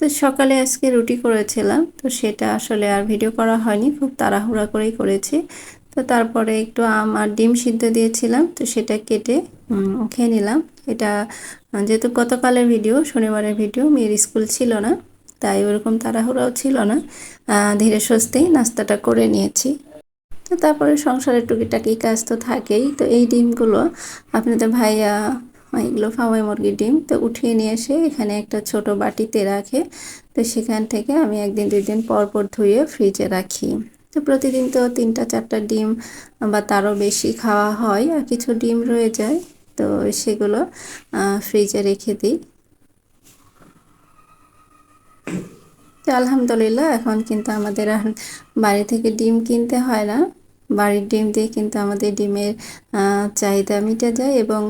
তো সকালে আজকে রুটি করেছিলাম, তো সেটা আসলে আর ভিডিও করা হয়নি, খুব তাড়াহুড়া করেই করেছি। তো তারপরে একটু আম আর ডিম সিদ্ধ দিয়েছিলাম, তো সেটা কেটে খেয়ে নিলাম। এটা যেহেতু গতকালের ভিডিও, শনিবারের ভিডিও, মেয়ের স্কুল ছিল না, তাই ওরকম তাড়াহুড়াও ছিল না। ধীরে সুস্থেই নাস্তাটা করে নিয়েছি। তো তারপরে সংসারের টুকিটাকি কাজ তো থাকেই, তো এই ডিমগুলো আপনাদের ভাইয়া এগুলো ফাওয়াই মুরগির ডিম। তো উঠিয়ে নিয়ে এসে এখানে একটা ছোট বাটিতে রাখে। তো সেখান থেকে আমি একদিন দুই দিন পর পর ধুয়ে ফ্রিজে রাখি। তো প্রতিদিন তো তিনটা, চারটা ডিম বা তারও বেশি খাওয়া হয় আর কিছু ডিম রয়ে যায়। তো সেগুলো ফ্রিজে রেখে দিই। তো আলহামদুলিল্লাহ, এখন কিন্তু আমাদের আর বাড়ি থেকে ডিম কিনতে হয় না। বাড়ির ডিম দিয়ে কিন্তু আমাদের ডিমের চাহিদা মিটে যায় এবং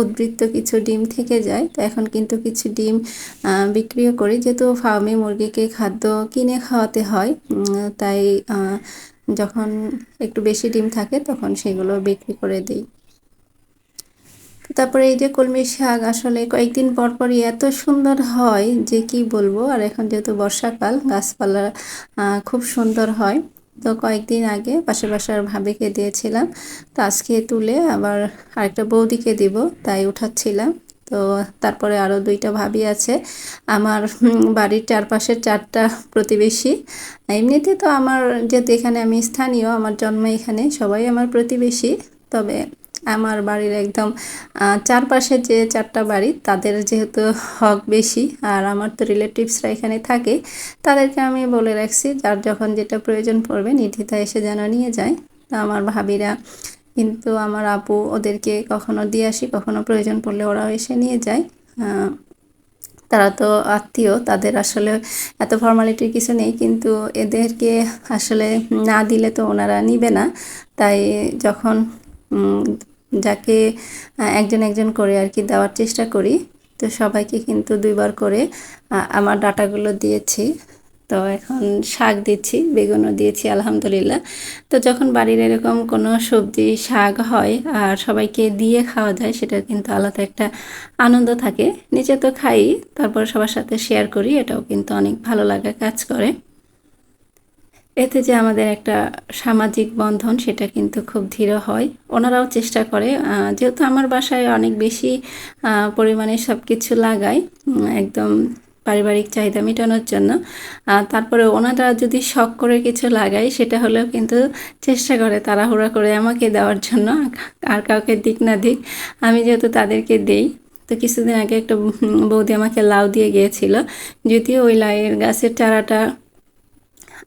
উদ্বৃত্ত কিছু ডিম থেকে যায়। তো এখন কিন্তু কিছু ডিম বিক্রিও করি। যেহেতু ফার্মে মুরগিকে খাদ্য কিনে খাওয়াতে হয় তাই যখন একটু বেশি ডিম থাকে তখন সেগুলো বিক্রি করে দিই। তারপরে এই যে কলমি শাক আসলে কয়েকদিন পর পরই এত সুন্দর হয় যে কি বলব? আর এখন যেহেতু বর্ষাকাল, গাছপালা খুব সুন্দর হয়। তো কয়েকদিন আগে পাশে বাসার ভাবিকে দিয়েছিলাম। তো আজকে তুলে আবার আরেকটা বৌদিকে দিব, তাই উঠাচ্ছিলাম। তো তারপরে আরও দুইটা ভাবি আছে। আমার বাড়ির চারপাশের চারটা প্রতিবেশী। এমনিতে তো আমার, যেহেতু এখানে আমি স্থানীয়, আমার জন্ম এখানে, সবাই আমার প্রতিবেশী। তবে আমার বাড়ির একদম চারপাশে যে চারটা বাড়ি তাদের যেহেতু হক বেশি আর আমার তো রিলেটিভসরা এখানে থাকে, তাদেরকে আমি বলে রাখছি, যার যখন যেটা প্রয়োজন পড়বে নিধিতা এসে যেন নিয়ে যায়। তা আমার ভাবিরা কিন্তু আমার আপু ওদেরকে কখনো দিয়ে আসি, কখনো প্রয়োজন পড়লে ওরাও এসে নিয়ে যায়। তারা তো আত্মীয়, তাদের আসলে এত ফর্মালিটির কিছু নেই, কিন্তু এদেরকে আসলে না দিলে তো ওনারা নিবে না। তাই যখন যাকে একজন একজন করে আর কি দেওয়ার চেষ্টা করি। তো সবাইকে কিন্তু দুইবার করে আমার ডাটাগুলো দিয়েছি। তো এখন শাক দিচ্ছি, বেগুনও দিয়েছি, আলহামদুলিল্লাহ। তো যখন বাড়ির এরকম কোনো সবজি, শাক হয় আর সবাইকে দিয়ে খাওয়া যায়, সেটা কিন্তু আলাদা একটা আনন্দ থাকে। নিজে তো খাই, তারপর সবার সাথে শেয়ার করি, এটাও কিন্তু অনেক ভালো লাগা কাজ করে। এতে যে আমাদের একটা সামাজিক বন্ধন, সেটা কিন্তু খুব দৃঢ় হয়। ওনারাও চেষ্টা করে যেহেতু আমার বাসায় অনেক বেশি পরিমাণে সব কিছু লাগাই একদম পারিবারিক চাহিদা মেটানোর জন্য তারপরে ওনারা যদি শখ করে কিছু লাগায়, সেটা হলেও কিন্তু চেষ্টা করে তাড়াহুড়া করে আমাকে দেওয়ার জন্য, আর কাউকে দিক না দিক, আমি যেহেতু তাদেরকে দেই। তো কিছুদিন আগে একটা বৌদি আমাকে লাউ দিয়ে গিয়েছিল, যদিও ওই লাউয়ের গাছের চারাটা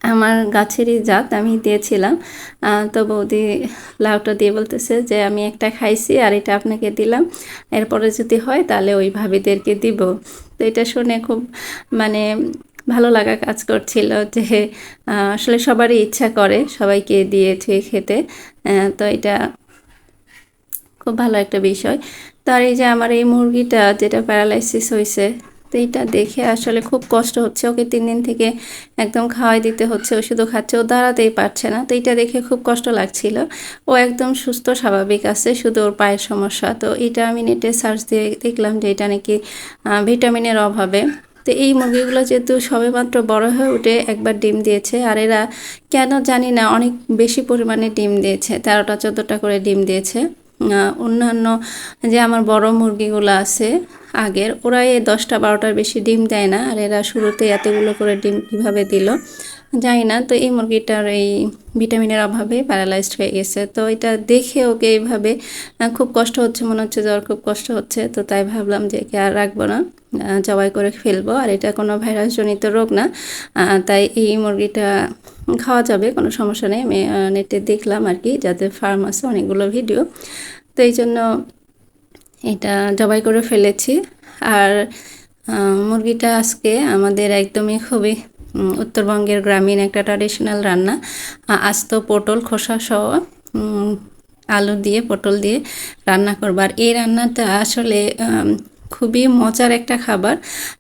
আমার গাছেরই জাত আমি দিয়েছিলাম। তো বৌদি লাউটা দিয়ে বলতেছে যে, আমি একটা খাইছি আর এটা আপনাকে দিলাম। এরপরে যদি হয় তাহলে ওই ভাবিদেরকে দিব। তো এটা শুনে খুব মানে ভালো লাগা কাজ করছিল যে আসলে সবারই ইচ্ছা করে সবাইকে দিয়ে থুয়ে খেতে তো এটা খুব ভালো একটা বিষয়। তার এই যে আমার এই মুরগিটা যেটা প্যারালাইসিস হয়েছে তো এটা দেখে আসলে খুব কষ্ট হচ্ছে। ওকে তিন দিন থেকে একদম খাওয়াই দিতে হচ্ছে, ওষুধও খাচ্ছে, ও দাঁড়াতেই পারছে না। তো এটা দেখে খুব কষ্ট লাগছিল। ও একদম সুস্থ, স্বাভাবিক আছে, শুধু ওর পায়ের সমস্যা। তো এটা আমি নেটে সার্চ দিয়ে দেখলাম যে এটা নাকি ভিটামিনের অভাবে। তো এই মুরগিগুলো যেহেতু সবে মাত্র বড় হয়ে উঠে একবার ডিম দিয়েছে, আর এরা কেন জানি না অনেক বেশি পরিমাণে ডিম দিয়েছে, তেরোটা, চোদ্দোটা করে ডিম দিয়েছে। অন্যান্য যে আমার বড় মুরগিগুলো আছে, আগের ওরা এই দশটা বারোটার বেশি ডিম দেয় না, আর এরা শুরুতে এতগুলো করে ডিম কীভাবে দিল? জানি না তো এই মুরগিটার এই ভিটামিনের অভাবে প্যারালাইজড হয়ে গেছে। তো এটা দেখে ওকে এইভাবে খুব কষ্ট হচ্ছে, মনে হচ্ছে জ্বর খুব কষ্ট হচ্ছে। তো তাই ভাবলাম যে একে আর রাখব না জবাই করে ফেলব। আর এটা কোনো ভাইরাসজনিত রোগ না তাই এই মুরগিটা খাওয়া যাবে, কোনো সমস্যা নেই। আমি নেটে দেখলাম আর কি, যাতে ফার্ম আছে অনেকগুলো ভিডিও তো এই জন্য এটা জবাই করে ফেলেছি। আর মুরগিটা আজকে আমাদের একদমই খুবই উত্তরবঙ্গের গ্রামীণ একটা ট্রাডিশনাল রান্না। আস্ত পটল, খোসা সহ আলু দিয়ে, পটল দিয়ে রান্না করবার এই রান্নাটা আসলে খুবই মজার একটা খাবার।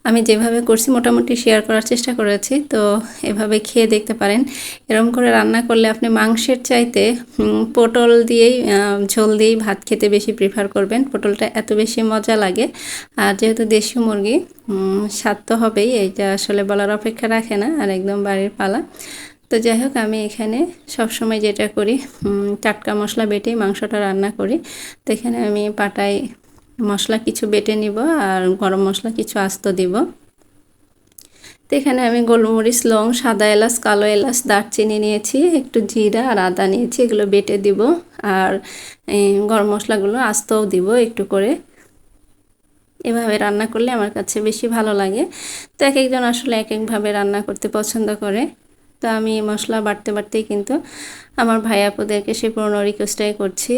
আমি যেভাবে করছি মোটামুটি শেয়ার করার চেষ্টা করেছি, তো এভাবে খেয়ে দেখতে পারেন। এরকম করে রান্না করলে আপনি মাংসের চাইতে পটল দিয়েই ঝোল দিয়েই ভাত খেতে বেশি প্রিফার করবেন। পটলটা এত বেশি মজা লাগে। আর যেহেতু দেশি মুরগি স্বাদ তো হবেই, এইটা আসলে বলার অপেক্ষা রাখে না, আর একদম বাড়ির পালা। তো যাই হোক, আমি এখানে সবসময় যেটা করি টাটকা মশলা বেটেই মাংসটা রান্না করি। তো এখানে আমি পাটায় মশলা কিছু বেটে নিব আর গরম মশলা কিছু আস্ত দিব। তো এখানে আমি গোলমরিচ, লং, সাদা এলাচ, কালো এলাচ, দারচিনি নিয়েছি, একটু জিরা আর আদা নিয়েছি, এগুলো বেটে দিব আর গরম মশলাগুলো আস্তও দিব একটু করে। এভাবে রান্না করলে আমার কাছে বেশি ভালো লাগে। তো এক একজন আসলে এক একভাবে রান্না করতে পছন্দ করে। তো আমি মশলা বাড়তে বাড়তেই কিন্তু আমার ভাই আপুদেরকে সে পুরনো রিকোয়েস্টটাই করছি।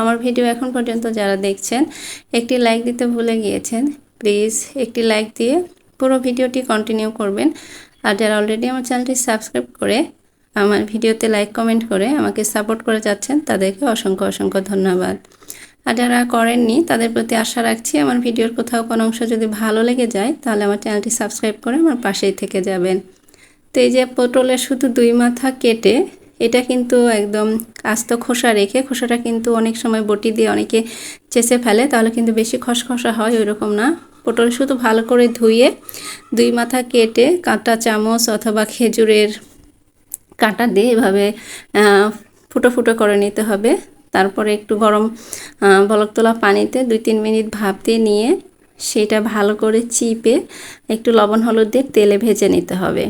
আমার ভিডিও এখন পর্যন্ত যারা দেখছেন, একটি লাইক দিতে ভুলে গিয়েছেন প্লিজ একটি লাইক দিয়ে পুরো ভিডিওটি কন্টিনিউ করবেন। আর যারা অলরেডি আমার চ্যানেলটি সাবস্ক্রাইব করে আমার ভিডিওতে লাইক কমেন্ট করে আমাকে সাপোর্ট করে যাচ্ছেন, তাদেরকে অসংখ্য অসংখ্য ধন্যবাদ। আর যারা করেননি, তাদের প্রতি আশা রাখছি আমার ভিডিওর কোথাও কোনো অংশ যদি ভালো লেগে যায়, তাহলে আমার চ্যানেলটি সাবস্ক্রাইব করে আমার পাশেই থেকে যাবেন। তো এই যে পটলের শুধু দুই মাথা কেটে এটা কিন্তু একদম আস্ত খোসা রেখে, খোসাটা কিন্তু অনেক সময় বটি দিয়ে অনেকে চেষে ফেলে, তাহলে কিন্তু বেশি খসখসা হয় ওই রকম না। পটল শুধু ভালো করে ধুয়ে, দুই মাথা কেটে কাঁটা চামচ অথবা খেজুরের কাঁটা দিয়ে এভাবে ফুটো ফুটো করে নিতে হবে। তারপরে একটু গরম বলক তোলা পানিতে দুই তিন মিনিট ভাপ দিয়ে নিয়ে, সেটা ভালো করে চিপে একটু লবণ হলুদ দিয়ে তেলে ভেজে নিতে হবে।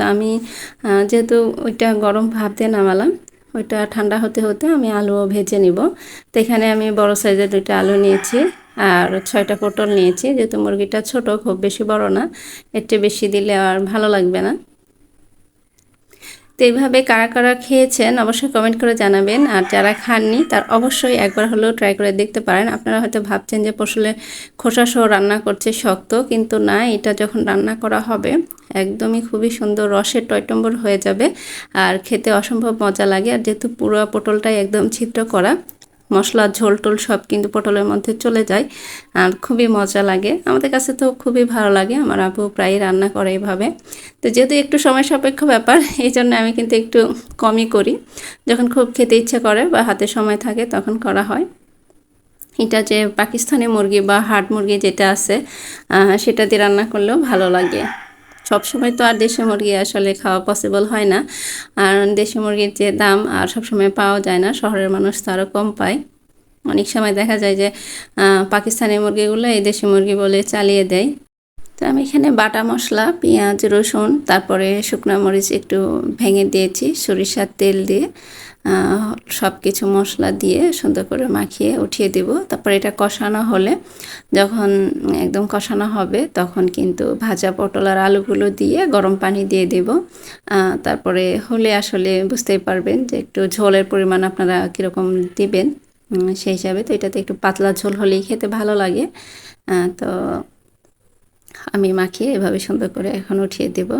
তো আমি যেহেতু ওইটা গরম ভাবতে নামালাম, ওইটা ঠান্ডা হতে হতে আমি আলুও ভেজে নিব। তো এখানে আমি বড় সাইজের দুইটা আলু নিয়েছি আর ছয়টা পটল নিয়েছি। যেহেতু মুরগিটা ছোট, খুব বেশি বড় না, এর চেয়ে বেশি দিলে আর ভালো লাগবে না। তো এইভাবে কারা কারা খেয়েছেন অবশ্যই কমেন্ট করে জানাবেন। আর যারা খাননি, তার অবশ্যই একবার হলেও ট্রাই করে দেখতে পারেন। আপনারা হয়তো ভাবছেন যে পশলে খোসা সহ রান্না করছে শক্ত, কিন্তু না, এটা যখন রান্না করা হবে, একদমই খুবই সুন্দর রসের টয়টম্বর হয়ে যাবে। আর খেতে অসম্ভব মজা লাগে। আর যেহেতু পুরো পটলটাই একদম ছিদ্র করা মশলা ঝোল টোল সব কিন্তু পটলের মধ্যে চলে যায় আর খুবই মজা লাগে। আমাদের কাছে তো খুবই ভালো লাগে, আমার আপু প্রায় রান্না করে এইভাবে তো যেহেতু একটু সময় সাপেক্ষ ব্যাপার, এই জন্য আমি কিন্তু একটু কমই করি। যখন খুব খেতে ইচ্ছে করে বা হাতে সময় থাকে তখন করা হয়। এটা যে পাকিস্তানি মুরগি বা হাট মুরগি যেটা আছে সেটা দিয়ে রান্না করলেও ভালো লাগে। সব সময় তো আর দেশি মুরগি আসলে খাওয়া পসিবল হয় না। আর দেশি মুরগির যে দাম আর সব সময় পাওয়া যায় না, শহরের মানুষ তো আরও কম পায়। অনেক সময় দেখা যায় যে পাকিস্তানি মুরগিগুলো এই দেশি মুরগি বলে চালিয়ে দেয়। তো আমি এখানে বাটা মশলা, পেঁয়াজ, রসুন, তারপরে শুকনো মরিচ একটু ভেঙে দিয়েছি, সরিষার তেল দিয়ে। সব কিছু মশলা দিয়ে সুন্দর করে মাখিয়ে উঠিয়ে দেব। তারপরে এটা কষানো হলে যখন একদম কষানো হবে, তখন কিন্তু ভাজা পটল আর আলুগুলো দিয়ে গরম পানি দিয়ে দেব। তারপরে হলে আসলে বুঝতেই পারবেন যে একটু ঝোলের পরিমাণ আপনারা কীরকম দিবেন। সেই হিসাবে তো এটাতে একটু পাতলা ঝোল হলেই খেতে ভালো লাগে। তো আমি মাখিয়ে এভাবে সুন্দর করে এখন উঠিয়ে দেব।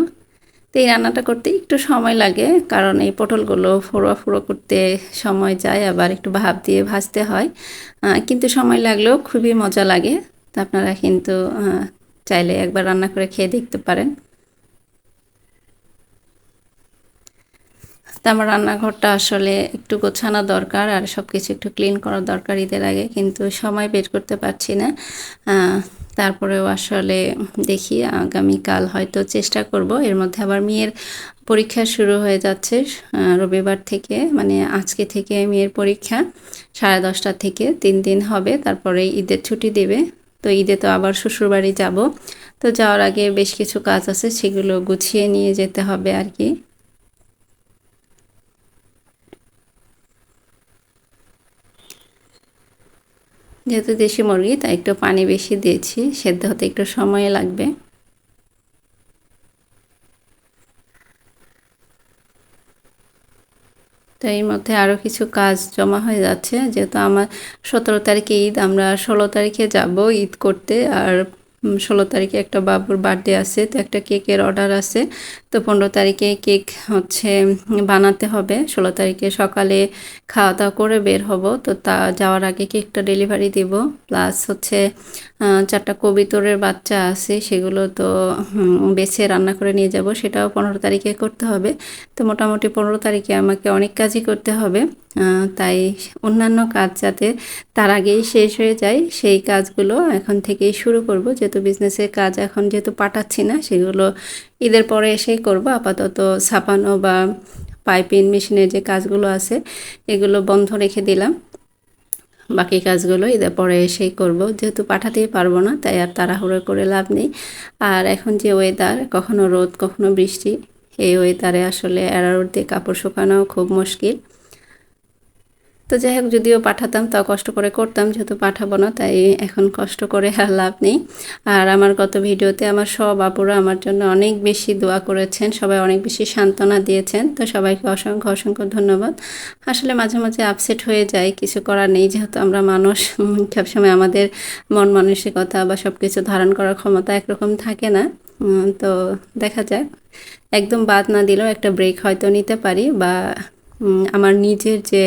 তো এই রান্নাটা করতে একটু সময় লাগে, কারণ এই পটলগুলো ফোড়া ফুড়ো করতে সময় যায়, আবার একটু ভাপ দিয়ে ভাজতে হয়। কিন্তু সময় লাগলেও খুবই মজা লাগে। তো আপনারা কিন্তু চাইলে একবার রান্না করে খেয়ে দেখতে পারেন। তো আমার রান্নাঘরটা আসলে একটু গোছানো দরকার, আর সব কিছু একটু ক্লিন করা দরকার ঈদের আগে, কিন্তু সময় বের করতে পারছি না। তারপরেও আসলে দেখি আগামীকাল হয়তো চেষ্টা করব। এর মধ্যে আবার মেয়ের পরীক্ষা শুরু হয়ে যাচ্ছে রবিবার থেকে মানে আজকে থেকে মেয়ের পরীক্ষা। সাড়ে দশটা থেকে তিন দিন হবে, তারপরে ঈদের ছুটি দেবে। তো ঈদে তো আবার শ্বশুরবাড়ি যাব। তো যাওয়ার আগে বেশ কিছু কাজ আছে, সেগুলো গুছিয়ে নিয়ে যেতে হবে আর কি। যেহেতু দেশি মুরগি, তাই একটু পানি বেশি দিয়েছি, সেদ্ধ হতে একটু সময় লাগবে। তো এই মধ্যে আরও কিছু কাজ জমা হয়ে যাচ্ছে, যেহেতু আমার সতেরো তারিখে ঈদ, আমরা ষোলো তারিখে যাব ঈদ করতে, আর ষোলো তারিখে একটা বাবুর বার্থডে আছে, তো একটা কেকের অর্ডার আছে। তো পনেরো তারিখে কেক হচ্ছে বানাতে হবে। ষোলো তারিখে সকালে খাওয়া দাওয়া করে বের হব, তো তা যাওয়ার আগে কেকটা ডেলিভারি দিব। প্লাস হচ্ছে চারটা কবিতরের বাচ্চা আছে, সেগুলো তো বেছে রান্না করে নিয়ে যাব। সেটাও পনেরো তারিখে করতে হবে। তো মোটামুটি পনেরো তারিখে আমাকে অনেক কাজই করতে হবে। তাই অন্যান্য কাজ যাতে তার আগেই শেষ হয়ে যায়, সেই কাজগুলো এখন থেকেই শুরু করব। যেহেতু বিজনেসের কাজ এখন যেহেতু পাঠাচ্ছি না, সেগুলো ঈদের পরে এসেই করব। আপাতত ছাপানো বা পাইপিং মেশিনের যে কাজগুলো আছে, এগুলো বন্ধ রেখে দিলাম। বাকি কাজগুলো ঈদের পরে এসেই করব। যেহেতু পাঠাতেই পারব না, তাই আর তাড়াহুড়ো করে লাভ নেই। আর এখন যে ওয়েদার কখনো রোদ, কখনো বৃষ্টি, এই ওয়েদারে আসলে এরারোড দিয়ে কাপড় শুকানো খুব মুশকিল। তো যাই হোক, যদিও পাঠাতাম, তাও কষ্ট করে করতাম, যেহেতু পাঠাবো না, তাই এখন কষ্ট করে আর লাভ নেই। আর আমার গত ভিডিওতে আমার সব আপুরা আমার জন্য অনেক বেশি দোয়া করেছেন, সবাই অনেক বেশি সান্ত্বনা দিয়েছেন, তো সবাইকে অসংখ্য অসংখ্য ধন্যবাদ। আসলে মাঝে মাঝে আপসেট হয়ে যায় কিছু করার নেই, যেহেতু আমরা মানুষ সবসময় আমাদের মন মানসিকতা বা সব কিছু ধারণ করার ক্ষমতা একরকম থাকে না। তো দেখা যাক, একদম বাদ না দিলেও একটা ব্রেক হয়তো নিতে পারি বা আমার নিজের যে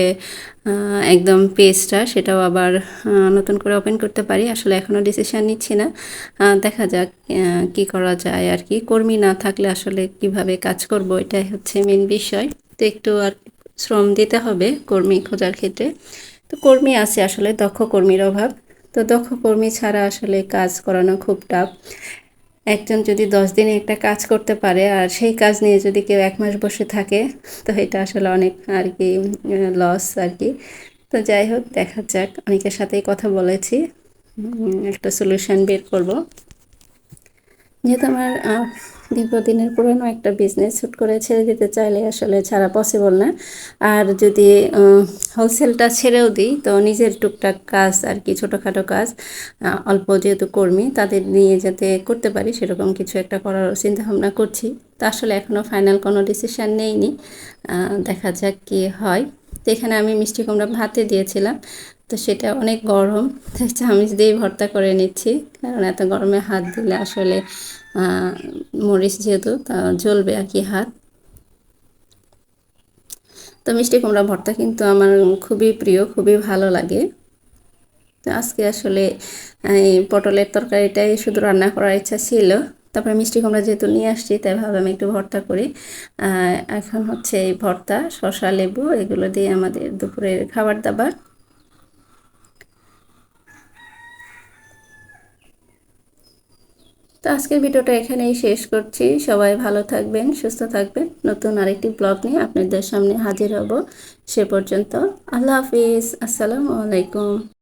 একদম পেজটা সেটাও আবার নতুন করে ওপেন করতে পারি। আসলে এখনও ডিসিশান নিচ্ছি না। দেখা যাক কি করা যায় আর কি। কর্মী না থাকলে আসলে কীভাবে কাজ করব এটাই হচ্ছে মেন বিষয়। তো একটু আর শ্রম দিতে হবে কর্মী খোঁজার ক্ষেত্রে। তো কর্মী আছে আসলে দক্ষ কর্মীর অভাব। তো দক্ষ কর্মী ছাড়া আসলে কাজ করানো খুব টাফ একজন যদি দশ দিনে একটা কাজ করতে পারে আর সেই কাজ নিয়ে যদি কেউ এক মাস বসে থাকে, তো এটা আসলে অনেক আর কি লস আর কি। তো যাই হোক, দেখা যাক। অনেকের সাথেই কথা বলেছি। একটা সলিউশন বের করব। যেহেতু আমার দীর্ঘদিনের পুরনো একটা বিজনেস হুট করে ছেড়ে দিতে চাইলে আসলে ছাড়া পসিবল না। আর যদি হোলসেলটা ছেড়েও দিই, তো নিজের টুকটাক কাজ আর কি, ছোটোখাটো কাজ অল্প যেহেতু কর্মী, তাদের নিয়ে যাতে করতে পারি, সেরকম কিছু একটা করার চিন্তাভাবনা করছি। তা আসলে এখনও ফাইনাল কোনো ডিসিশান নেইনি। দেখা যাক কী হয়। তো এখানে আমি মিষ্টি কুমড়া ভাতে দিয়েছিলাম, তো সেটা অনেক গরম চামিচ দিয়েই ভর্তা করে নিচ্ছি, কারণ এত গরমে হাত দিলে আসলে মরিচ যেহেতু, তা জ্বলবে আর কি হাত। তো মিষ্টি কুমড়া ভর্তা কিন্তু আমার খুবই প্রিয়, খুবই ভালো লাগে। তো আজকে আসলে, এই পটলের তরকারিটাই শুধু রান্না করার ইচ্ছা ছিল। তারপরে মিষ্টি কুমড়া যেহেতু নিয়ে আসছি, তাই ভাবলাম একটু ভর্তা করি। এখন হচ্ছে এই ভর্তা শশা লেবু, এগুলো দিয়ে আমাদের দুপুরের খাবার দাবার। তো আজকের ভিডিওটা এখানেই শেষ করছি। সবাই ভালো থাকবেন, সুস্থ থাকবেন। নতুন আরেকটি ব্লগ নিয়ে আপনাদের সামনে হাজির হব সে পর্যন্ত। আল্লাহ হাফিজ। আসসালামু আলাইকুম।